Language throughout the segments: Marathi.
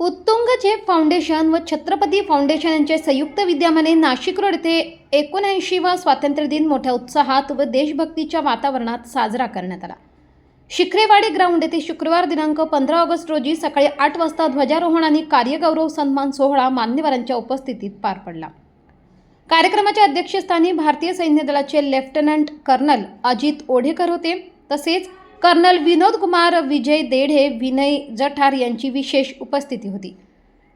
उत्तुंग झेप फाउंडेशन व छत्रपती फाउंडेशन यांच्या संयुक्त विद्यमाने नाशिक रोड येथे एकोणऐंशीवा स्वातंत्र्य दिन मोठ्या उत्साहात व देशभक्तीच्या वातावरणात साजरा करण्यात आला. शिखरेवाडी ग्राउंड येथे शुक्रवार दिनांक पंधरा ऑगस्ट रोजी सकाळी आठ वाजता ध्वजारोहण आणि कार्यगौरव सन्मान सोहळा मान्यवरांच्या उपस्थितीत पार पडला. कार्यक्रमाच्या अध्यक्षस्थानी भारतीय सैन्य दलाचे लेफ्टनंट कर्नल अजित ओढेकर होते. तसेच कर्नल विनोद कुमार विजय देढे विनय जठार यांची विशेष उपस्थिती होती.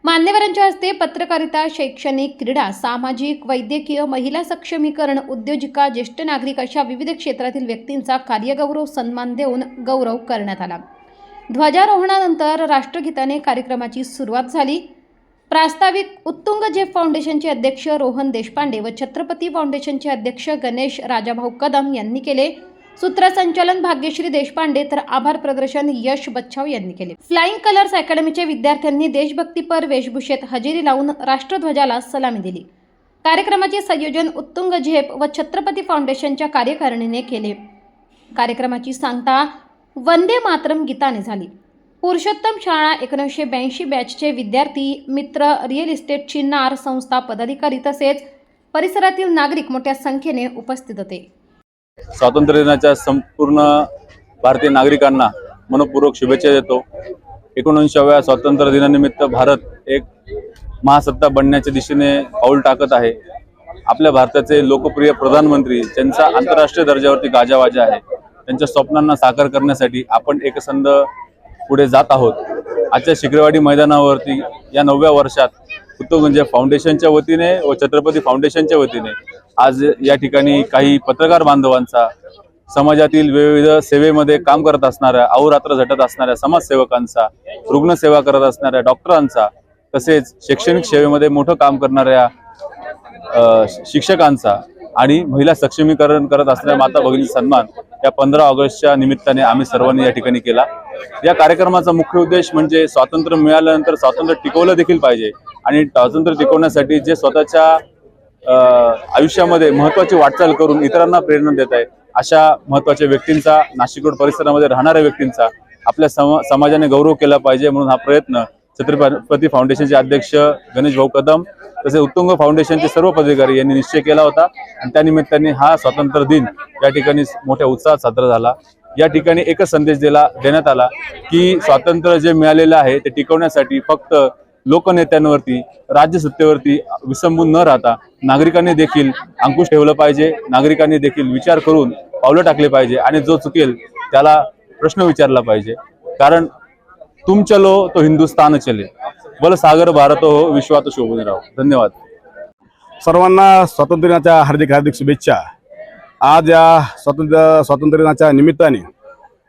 मान्यवरांच्या हस्ते पत्रकारिता शैक्षणिक क्रीडा सामाजिक वैद्यकीय महिला सक्षमीकरण उद्योजिका ज्येष्ठ नागरिक अशा विविध क्षेत्रातील व्यक्तींचा कार्यगौरव सन्मान देऊन गौरव करण्यात आला. ध्वजारोहणानंतर राष्ट्रगीताने कार्यक्रमाची सुरुवात झाली. प्रास्ताविक उत्तुंग झेप फाउंडेशनचे अध्यक्ष रोहन देशपांडे व छत्रपती फाउंडेशनचे अध्यक्ष गणेश राजाभाऊ कदम यांनी केले. सूत्रसंचालन भाग्यश्री देशपांडे तर आभार प्रदर्शन यश बच्छाव यांनी केले. फ्लाइंग कलर्स अकॅडमीच्या विद्यार्थ्यांनी देशभक्तीपर वेशभूषेत हजेरी लावून राष्ट्रध्वजाला सलामी दिली. कार्यक्रमाचे संयोजन उत्तुंग झेप व छत्रपती फाउंडेशनच्या कार्यकारिणीने केले. कार्यक्रमाची सांगता वंदे मातरम गीताने झाली. पुरुषोत्तम शाळा एकोणीसशे ब्याऐंशी बॅचचे विद्यार्थी मित्र रिअल इस्टेटची नार संस्था पदाधिकारी तसेच परिसरातील नागरिक मोठ्या संख्येने उपस्थित होते. स्वातंत्र्य दिनाच्या संपूर्ण भारतीय नागरिकांना मनपूर्वक शुभेच्छा देतो. एकोणऐंशाव्या स्वातंत्र्य दिनानिमित्त भारत एक महासत्ता बनण्याच्या दिशेने पाऊल टाकत आहे. आपल्या भारताचे लोकप्रिय प्रधानमंत्री ज्यांचा आंतरराष्ट्रीय दर्जावरती गाजावाजा आहे त्यांच्या स्वप्नांना साकार करण्यासाठी आपण एकसंध पुढे जात आहोत. आजच्या शिकरेवाडी मैदानावरती या नवव्या वर्षात उत्तमगंज फाउंडेशनच्या वतीने व छत्रपती फाउंडेशनच्या वतीने आज या ठिकाणी काही पत्रकार बांधवांचा समाजातील विविध सेवेमध्ये काम करत असणाऱ्या अहोरात्र झटत असणाऱ्या समाजसेवकांचा रुग्णसेवा करत असणाऱ्या डॉक्टरांचा तसेच शैक्षणिक सेवेमध्ये मोठं काम करणाऱ्या शिक्षकांचा आणि महिला सक्षमीकरण करत असणाऱ्या माता भगिनी सन्मान या पंधरा ऑगस्टच्या निमित्ताने आम्ही सर्वांनी या ठिकाणी केला. या कार्यक्रमाचा मुख्य उद्देश म्हणजे स्वातंत्र्य मिळाल्यानंतर स्वातंत्र्य टिकवलं देखील पाहिजे आणि स्वातंत्र्य टिकवण्यासाठी जे स्वतःच्या आयुष्यामध्ये महत्वाची वाटचाल करून इतरांना प्रेरणा देत आहे. अशा महत्त्वाच्या व्यक्तींचा नाशिक रोड परिसरामध्ये राहणाऱ्या व्यक्तींचा आपल्या सम समाजाने गौरव केला पाहिजे म्हणून हा प्रयत्न छत्रपती फाउंडेशनचे अध्यक्ष गणेश भाऊ कदम तसेच उत्तुंग फाउंडेशनचे सर्व पदाधिकारी यांनी निश्चय केला होता. आणि त्या निमित्ताने हा स्वातंत्र्य दिन या ठिकाणी मोठ्या उत्साहात साजरा झाला. या ठिकाणी एकच संदेश दिला देण्यात आला की स्वातंत्र्य जे मिळालेलं आहे ते टिकवण्यासाठी फक्त लोकनेत्यांवरती राज्यसत्तेवरती विसंबून न राहता नागरिकांनी देखील अंकुश ठेवलं पाहिजे. नागरिकांनी देखील विचार करून पावलं टाकले पाहिजे आणि जो चुकेल त्याला प्रश्न विचारला पाहिजे. कारण तुम चलो तो हिंदुस्थान चले बल सागर भारत हो विश्वात शोभून राहो. धन्यवाद. सर्वांना स्वातंत्र्य दिनाच्या हार्दिक हार्दिक शुभेच्छा. आज या स्वातंत्र्य स्वातंत्र्य दिनाच्या निमित्ताने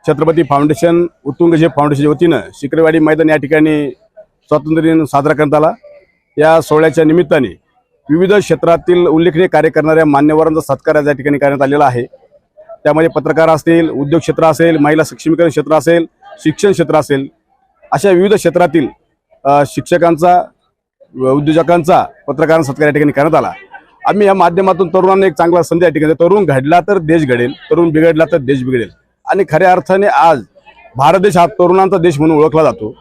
छत्रपती फाउंडेशन उत्तुंग झेप फाउंडेशनच्या वतीनं शिकरेवाडी मैदान या ठिकाणी स्वातंत्र्य दिन साजरा करण्यात आला. या सोहळ्याच्या निमित्ताने विविध क्षेत्रातील उल्लेखनीय कार्य करणाऱ्या मान्यवरांचा सत्कार या ठिकाणी करण्यात आलेला आहे. त्यामध्ये पत्रकार असतील उद्योग क्षेत्र असेल महिला सक्षमीकरण क्षेत्र असेल शिक्षण क्षेत्र असेल अशा विविध क्षेत्रातील शिक्षकांचा उद्योजकांचा पत्रकारांचा सत्कार या ठिकाणी करण्यात आला. आम्ही या माध्यमातून तरुणांना एक चांगला संधी या ठिकाणी तरुण घडला तर देश घडेल तरुण बिघडला तर देश बिघडेल. आणि खऱ्या अर्थाने आज भारत देश हा तरुणांचा देश म्हणून ओळखला जातो.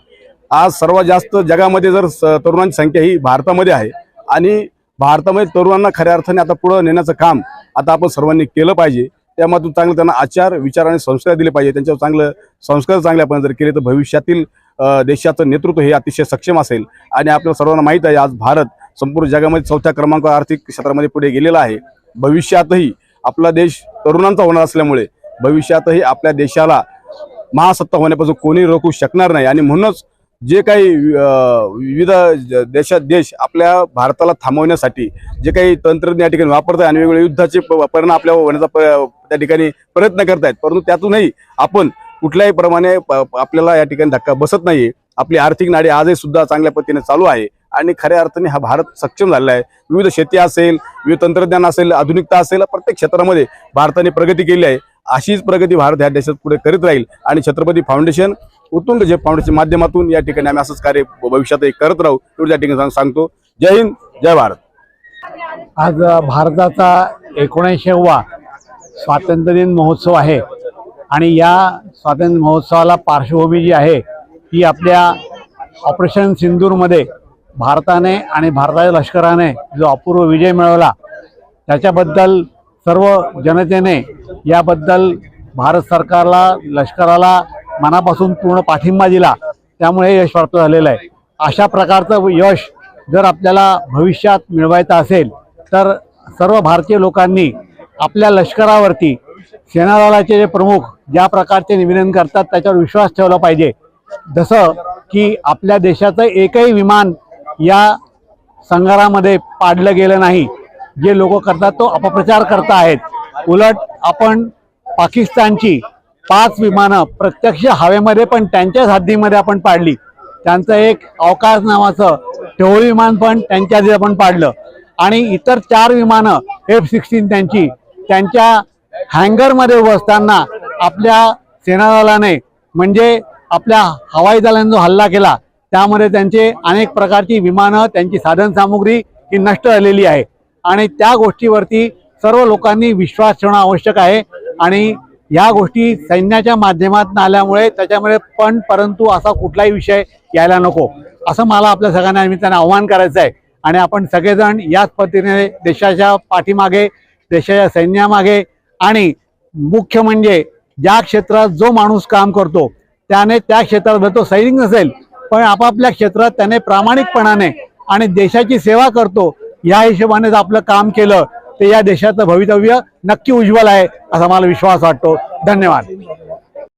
आज सर्वात जास्त जगामध्ये जर तरुणांची संख्या ही भारतामध्ये आहे आणि भारतामध्ये तरुणांना खऱ्या अर्थाने आता पुढं नेण्याचं काम आता आपण सर्वांनी केलं पाहिजे. त्यामधून चांगलं त्यांना आचार विचार आणि संस्कार दिले पाहिजे. त्यांच्यावर चांगलं संस्कार चांगले आपण जर केले तर भविष्यातील देशाचं नेतृत्व हे अतिशय सक्षम असेल. आणि आपल्या सर्वांना माहीत आहे आज भारत संपूर्ण जगामध्ये चौथ्या क्रमांक आर्थिक क्षेत्रामध्ये पुढे गेलेला आहे. भविष्यातही आपला देश तरुणांचा होणार असल्यामुळे भविष्यातही आपल्या देशाला महासत्ता होण्यापासून कोणी रोखू शकणार नाही. आणि म्हणूनच जे काही विविध ज- देशात देश आपल्या भारताला थांबवण्यासाठी जे काही तंत्रज्ञ या ठिकाणी वापरत आहे आणि वेगवेगळे युद्धाचे प- परिणाम आपल्यावर होण्याचा प- त्या ठिकाणी प्रयत्न करतायत. परंतु त्यातूनही आपण कुठल्याही प्रमाणे प- आपल्याला या ठिकाणी धक्का बसत नाही आपली आर्थिक नाडी आजही सुद्धा चांगल्या पद्धतीने चालू आहे आणि खऱ्या अर्थाने हा भारत सक्षम झालेला आहे. विविध शेती असेल विविध तंत्रज्ञान असेल आधुनिकता असेल प्रत्येक क्षेत्रामध्ये भारताने प्रगती केली आहे. अशीच प्रगती भारत ह्या देशात पुढे करीत राहील आणि छत्रपती फाउंडेशन उत्तुंग जे फाउंडेशन माध्यमातून या ठिकाणी आम्ही असंच कार्य भविष्यातही करत राहू एवढं त्या ठिकाणी सांग- सांगतो. जय हिंद जय भारत. आज भारताचा एकोणऐंशीवा स्वातंत्र्यदिन महोत्सव आहे आणि या स्वातंत्र्य महोत्सवाला पार्श्वभूमी जी आहे ती आपल्या ऑपरेशन सिंदूरमध्ये भारताने आणि भारताच्या लष्कराने जो अपूर्व विजय मिळवला त्याच्याबद्दल सर्व जनतेने याबद्दल भारत सरकारला लष्कराला मनापासून पूर्ण पाठिंबा दिला त्यामुळे हे यश प्राप्त झालेलं आहे. अशा प्रकारचं यश जर आपल्याला भविष्यात मिळवायचं असेल तर सर्व भारतीय लोकांनी आपल्या लष्करावरती सेनादलाचे जे प्रमुख ज्या प्रकारचे निवेदन करतात त्याच्यावर विश्वास ठेवला पाहिजे. जसं की आपल्या देशाचं एकही विमान या संघारामध्ये पाडलं गेलं नाही. जे लोक करतात तो अपप्रचार करत आहेत. उलट आपण पाकिस्तानची पाच विमानं प्रत्यक्ष हवेमध्ये पण त्यांच्याच हद्दीमध्ये आपण पाडली. त्यांचं एक अवकाश नावाचं टोळी विमान पण त्यांच्या आधी आपण पाडलं. आणि इतर चार विमानं एफ सिक्स्टीन त्यांची त्यांच्या हँगरमध्ये उभं असताना आपल्या सेनादलाने म्हणजे आपल्या हवाई दलाने जो हल्ला केला त्यामध्ये त्यांचे अनेक प्रकारची विमानं त्यांची साधनसामुग्री ही नष्ट झालेली आहे. आणि त्या गोष्टीवरती सर्व लोकांनी विश्वास ठेवणं आवश्यक आहे. आणि ह्या गोष्टी सैन्याच्या माध्यमातून आल्यामुळे त्याच्यामुळे पण परंतु असा कुठलाही विषय यायला नको. असं मला आपल्या सगळ्यांना निमित्ताने आव्हान करायचं आहे आणि आपण सगळेजण याच पद्धतीने देशाच्या पाठीमागे देशाच्या सैन्यामागे आणि मुख्य म्हणजे ज्या क्षेत्रात जो माणूस काम करतो त्याने त्या क्षेत्रात तो सैनिक नसेल पण आपापल्या क्षेत्रात त्याने प्रामाणिकपणाने आणि देशाची सेवा करतो या हिशोबाने जर आपलं काम केलं. तर या देशाचं भवितव्य नक्की उज्ज्वल आहे असा मला विश्वास वाटतो. धन्यवाद.